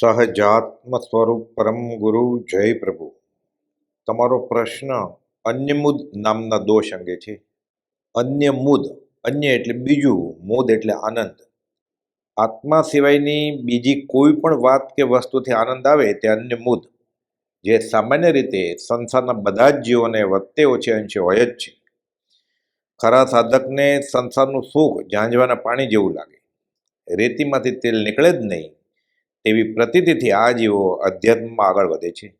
સહજાત્મ સ્વરૂપ પરમ ગુરુ જય પ્રભુ. તમારો પ્રશ્ન અન્યમુદ નામના દોષ અંગે છે. અન્યમુદ અન્ય એટલે બીજું, મુદ એટલે આનંદ. આત્મા સિવાયની બીજી કોઈ પણ વાત કે વસ્તુથી આનંદ આવે તે અન્ય મુદ. જે સામાન્ય રીતે સંસારના બધા જ જીવોને વધતે ઓછે અંશે હોય જ છે. ખરા સાધકને સંસારનું સુખ ઝાંઝવાના પાણી જેવું લાગે. રેતીમાંથી તેલ નીકળે જ નહીં. તેવી પ્રતીતિથી આ જીવો અધ્યાત્મમાં આગળ વધે છે.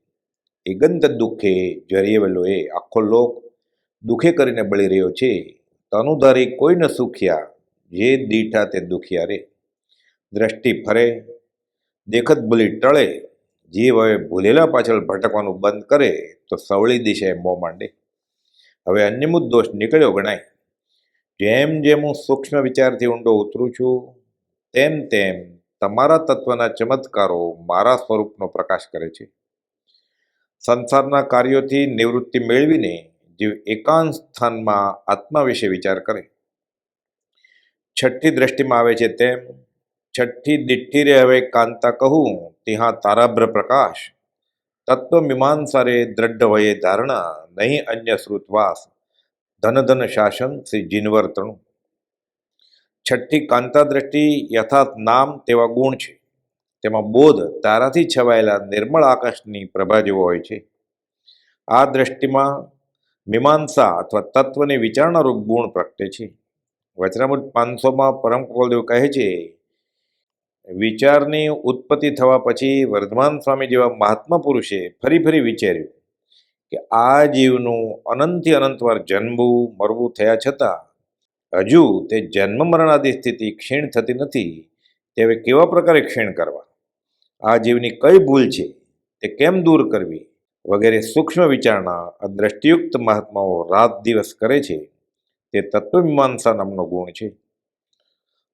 એગંત દુઃખે જરિયેલો એ આખો લોક દુઃખે કરીને બળી રહ્યો છે. તનુધારી કોઈ ન સુખ્યા, જે દીઠા તે દુખિયા રે. દ્રષ્ટિ ફરે, દેખત ભૂલી ટળે, જીવ હવે ભૂલેલા પાછળ ભટકવાનું બંધ કરે, તો સવળી દિશાએ મોં માંડે. હવે અન્યમૂત દોષ નીકળ્યો ગણાય. જેમ જેમ હું સૂક્ષ્મ વિચારથી ઊંડો ઉતરું છું, તેમ તેમ તમારા તત્વના ચમત્કારો મારા સ્વરૂપનો પ્રકાશ કરે છે. સંસારના કાર્યોથી નિવૃત્તિ મેળવીને જીવ એકાંત સ્થાનમાં આત્મા વિશે વિચાર કરે. છઠ્ઠી દ્રષ્ટિમાં આવે છે તેમ, છઠ્ઠી દિઠ્ઠી રે હવે કાંતા કહું ત્યાં તારાભ્ર પ્રકાશ. તત્વ મીમાંસારે દ્રઢ વયે ધારણા, નહીં અન્ય શ્રુતવાસ ધન ધન શાસન શ્રી જીનવર્તણું છઠ્ઠી કાંતા દ્રષ્ટિ યથાર્થ નામ તેવા ગુણ છે. તેમાં બોધ તારાથી છવાયેલા નિર્મળ આકાશની પ્રભા જેવો હોય છે. આ દ્રષ્ટિમાં મીમાંસા અથવા તત્વની વિચારણારૂપ ગુણ પ્રગટે છે. વચનામૃત પાંચસોમાં પરમ કુલદેવ કહે છે, વિચારની ઉત્પત્તિ થવા પછી વર્ધમાન સ્વામી જેવા મહાત્મા પુરુષે ફરી ફરી વિચાર્યું કે આ જીવનું અનંતથી અનંતવાર જન્મવું, મરવું થયા છતાં હજુ તે જન્મ મરણાદી સ્થિતિ ક્ષીણ થતી નથી, તે હવે કેવા પ્રકારે ક્ષીણ કરવા? આ જીવની કઈ ભૂલ છે? તે કેમ દૂર કરવી? વગેરે સૂક્ષ્મ વિચારણા આ દ્રષ્ટિયુક્ત મહાત્માઓ રાત દિવસ કરે છે, તે તત્વમીમાંસા નામનો ગુણ છે.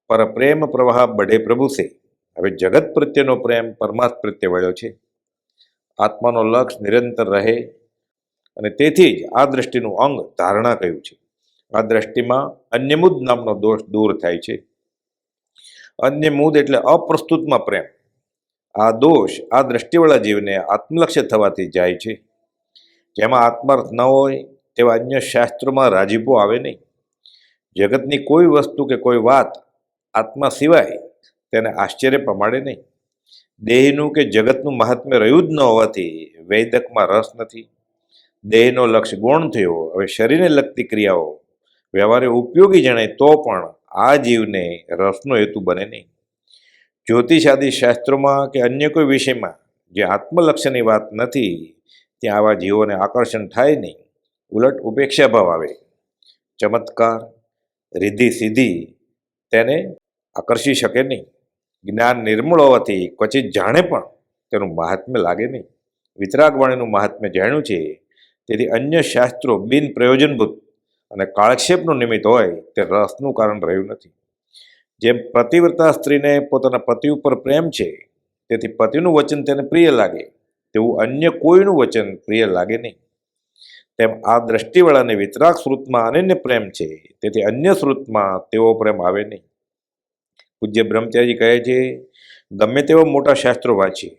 પર પ્રેમ પ્રવાહ બઢે પ્રભુ છે હવે જગત પ્રત્યેનો પ્રેમ પરમાર્થ પ્રત્યે વળ્યો છે. આત્માનો લક્ષ નિરંતર રહે. અને તેથી જ આ દ્રષ્ટિનું અંગ ધારણા કહ્યું છે. આ દ્રષ્ટિમાં અન્યમુદ નામનો દોષ દૂર થાય છે. અન્યમુદ એટલે અપ્રસ્તુતમાં પ્રેમ. આ દોષ આ દ્રષ્ટિવાળા જીવને આત્મલક્ષ્ય થવાથી જાય છે. જેમાં આત્માર્થ ન હોય તેવા અન્ય શાસ્ત્રોમાં રાજીપો આવે નહીં. જગતની કોઈ વસ્તુ કે કોઈ વાત આત્મા સિવાય તેને આશ્ચર્ય પમાડે નહીં. દેહનું કે જગતનું મહાત્મ્ય રહ્યું જ ન હોવાથી વૈદકમાં રસ નથી. દેહનો લક્ષ્ય ગૌણ થયો. હવે શરીરને લગતી ક્રિયાઓ વ્યવહારે ઉપયોગી જણાય તો પણ આ જીવને રસનો હેતુ બને નહીં. જ્યોતિષાદી શાસ્ત્રોમાં કે અન્ય કોઈ વિષયમાં જે આત્મલક્ષ્યની વાત નથી, ત્યાં આવા જીવોને આકર્ષણ થાય નહીં. ઉલટ ઉપેક્ષા ભાવ આવે. ચમત્કાર, રિદ્ધિ સિદ્ધિ તેને આકર્ષી શકે નહીં. જ્ઞાન નિર્મળ હોવાથી ક્વચિત જાણે પણ તેનું મહાત્મ્ય લાગે નહીં. વિતરાગવાણીનું મહાત્મ્ય જાણ્યું છે. તેથી અન્ય શાસ્ત્રો બિન પ્રયોજનભૂત અને કાળક્ષેપનું નિમિત્ત હોય તે રસનું કારણ રહ્યું નથી. જેમ પતિવ્રતા સ્ત્રીને પોતાના પતિ ઉપર પ્રેમ છે, તેથી પતિનું વચન તેને પ્રિય લાગે, તેવું અન્ય કોઈનું વચન પ્રિય લાગે નહીં. તેમ આ દ્રષ્ટિવાળાને વિતરાગ શ્રુતમાં અનન્ય પ્રેમ છે, તેથી અન્ય શ્રુતમાં તેવો પ્રેમ આવે નહીં. પૂજ્ય બ્રહ્મચારી કહે છે, ગમે તેવા મોટા શાસ્ત્રો વાંચીએ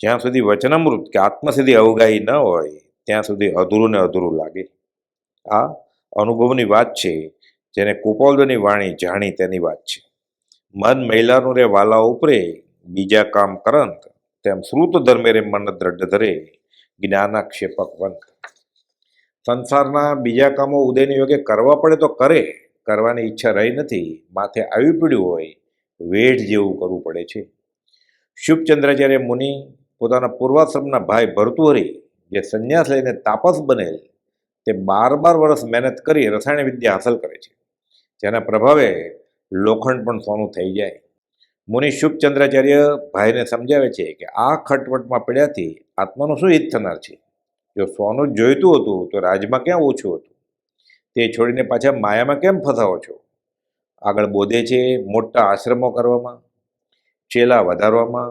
જ્યાં સુધી વચનામૃત કે આત્મસિદ્ધિ અવગાહી ન હોય, ત્યાં સુધી અધૂરું ને અધૂરું લાગે. આ અનુભવની વાત છે, જેને કુપોલ્દની વાણી જાણી તેની વાત છે. મન મહિલાનું રે વાલા ઉપરે, બીજા કામ કરંત, તેમ શ્રુત ધર્મે રે મન દ્રઢ ધરે, જ્ઞાનાક્ષેપક વંત. સંસારના બીજા કામો ઉદયની યોગે કરવા પડે તો કરે, કરવાની ઈચ્છા રહી નથી, માથે આવી પડ્યું હોય વેઠ જેવું કરવું પડે છે. શુભચંદ્રાચાર્ય મુનિ પોતાના પૂર્વાશ્રમના ભાઈ ભરતુહરી, જે સંન્યાસ લઈને તાપસ બનેલ તે બાર બાર વર્ષ મહેનત કરી રસાયણ વિદ્યા હાંસલ કરે છે. જેના પ્રભાવે લોખંડ પણ સોનું થઈ જાય. મુનિ શુભચંદ્રાચાર્ય ભાઈને સમજાવે છે કે આ ખટવટમાં પડ્યાથી આત્માનું શું હિત થનાર છે? જો સોનું જ જોઈતું હતું તો રાજમાં ક્યાં ઓછું હતું? તે છોડીને પાછા માયામાં કેમ ફસાવો છો? આગળ બોધે છે મોટા આશ્રમો કરવામાં, ચેલા વધારવામાં,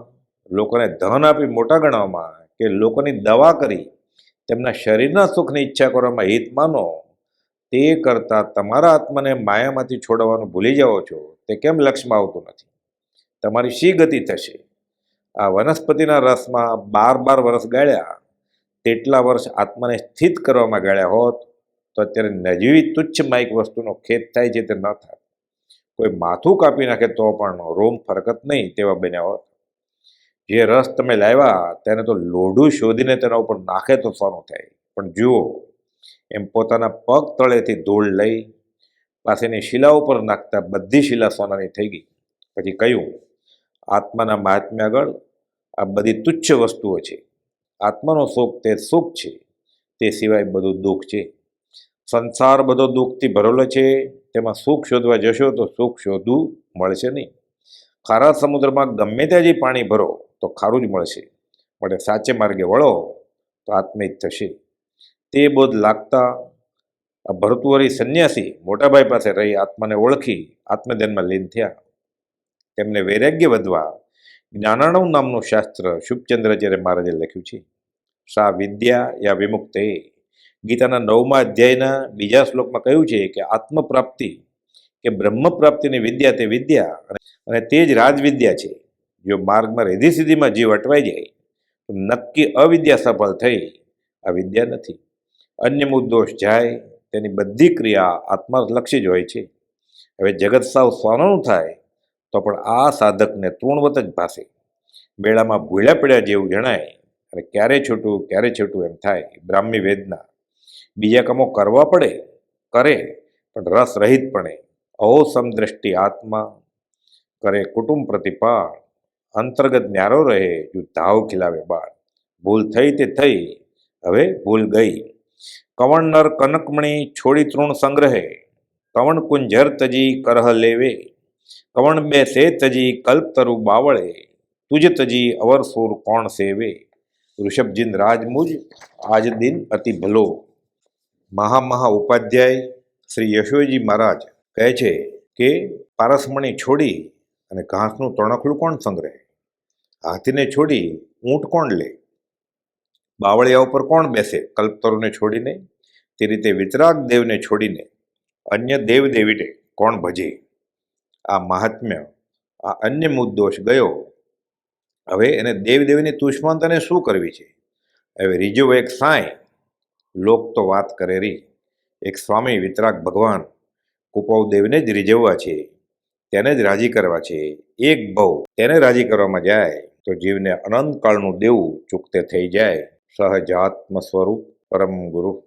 લોકોને ધન આપી મોટા ગણવામાં કે લોકોની દવા કરી તેમના શરીરના સુખની ઈચ્છા કરવામાં હિત માનો. તે કરતાં તમારા આત્માને માયામાંથી છોડવાનું ભૂલી જાઓ છો. તે કેમ લક્ષ્યમાં આવતું નથી? તમારી શી ગતિ થશે? આ વનસ્પતિના રસમાં બાર બાર વર્ષ ગાળ્યા. તેટલા વર્ષ આત્માને સ્થિત કરવામાં ગાળ્યા હોત, તો અત્યારે નજીવી તુચ્છ માઇક વસ્તુનો ખેત થાય છે તે ન થાય. કોઈ માથું કાપી નાખે તો પણ રોમ ફરકત નહીં તેવા બન્યા હોત. જે રસ તમે લાવ્યા, તેને તો લોઢું શોધીને તેના ઉપર નાખે તો સારું થાય. પણ જુઓ, એમ પોતાના પગ તળેથી ધૂળ લઈ પાસેની શિલા ઉપર નાખતા બધી શિલા સોનાની થઈ ગઈ. પછી કહ્યું, આત્માના મહાત્મ્ય આગળ આ બધી તુચ્છ વસ્તુઓ છે. આત્માનો સુખ તે સુખ છે. તે સિવાય બધું દુઃખ છે. સંસાર બધો દુઃખથી ભરેલો છે. તેમાં સુખ શોધવા જશો તો સુખ શોધવું મળશે નહીં. ખારા સમુદ્રમાં ગમે ત્યાં જે પાણી ભરો. તો ખારું જ મળશે. માટે સાચે માર્ગે વળો તો આત્મહિત થશે. તે બોધ લાગતા આ ભરતુવરી સંન્યાસી મોટાભાઈ પાસે રહી આત્માને ઓળખી આત્મધ્યાનમાં લીન થયા. તેમને વૈરાગ્ય વધવા જ્ઞાનાણવ નામનું શાસ્ત્ર શુભચંદ્રાચાર્ય મહારાજે લખ્યું છે. સા વિદ્યા યા વિમુક્ત. ગીતાના નવમા અધ્યાયના બીજા શ્લોકમાં કહ્યું છે કે આત્મપ્રાપ્તિ કે બ્રહ્મ પ્રાપ્તિની વિદ્યા તે વિદ્યા અને તે જ રાજવિદ્યા છે. જો માર્ગમાં રેધી સીધીમાં જીવ અટવાઈ જાય, તો નક્કી અવિદ્યા સફળ થઈ આ વિદ્યા નથી. અન્ય મુદ્દોષ જાય, તેની બધી ક્રિયા આત્માલક્ષી જ હોય છે. હવે જગત સાવ સોનું થાય, તો પણ આ સાધકને તૃણવત જ ભાસે. બેડામાં ભૂળ્યા પડ્યા જેવું જણાય, અને ક્યારે છૂટું ક્યારે છૂટું એમ થાય બ્રાહ્મી વેદના. બીજા કામો કરવા પડે, કરે, પણ રસ રહિતપણે અહોસમ દ્રષ્ટિ આત્મા, કરે કુટુંબ પ્રતિપાળ. અંતર્ગત ન્યારો રહે, જો ધાવ ખીલાવે બાળ. ભૂલ થઈ તે થઈ, હવે ભૂલ ગઈ. કવણ નર કનકમણી છોડી તૃણ સંગ્રહે, કવણ કુંજર તજી કરહ લેવે. કવણ બે સે તજી કલ્પતરુ બાવળે, તુજ તજી અવરસુર કોણ સેવે. ઋષભજીન રાજમુજ, આજ દિન અતિ ભલો. મહા મહા ઉપાધ્યાય શ્રી યશોજી મહારાજ કહે છે કે, પારસમણી છોડી અને ઘાસનું તણખલું કોણ સંગ્રહે? હાથીને છોડી ઊંટ કોણ લે? બાવળિયા ઉપર કોણ બેસે? કલ્પતરુને છોડીને? તે રીતે વિતરાગ દેવને છોડીને અન્ય દેવ દેવીને કોણ ભજે? આ મહાત્મ્ય, આ અન્ય મુદ્દોષ ગયો. હવે એને દેવદેવીની તુષ્મંતાને શું કરવી છે? હવે રીજો એક સાંય લોક તો વાત કરે રી. એક સ્વામી વિતરાગ ભગવાન કુપાવ દેવને જ રીઝવવા છે. તેને જ રાજી કરવા છે. એક ભવ તેને રાજી કરવામાં જાય. તો જીવને અનંત કાળનું દેવું ચૂકતે થઈ જાય. સહજાત્મ સ્વરૂપ પરમ ગુરુ.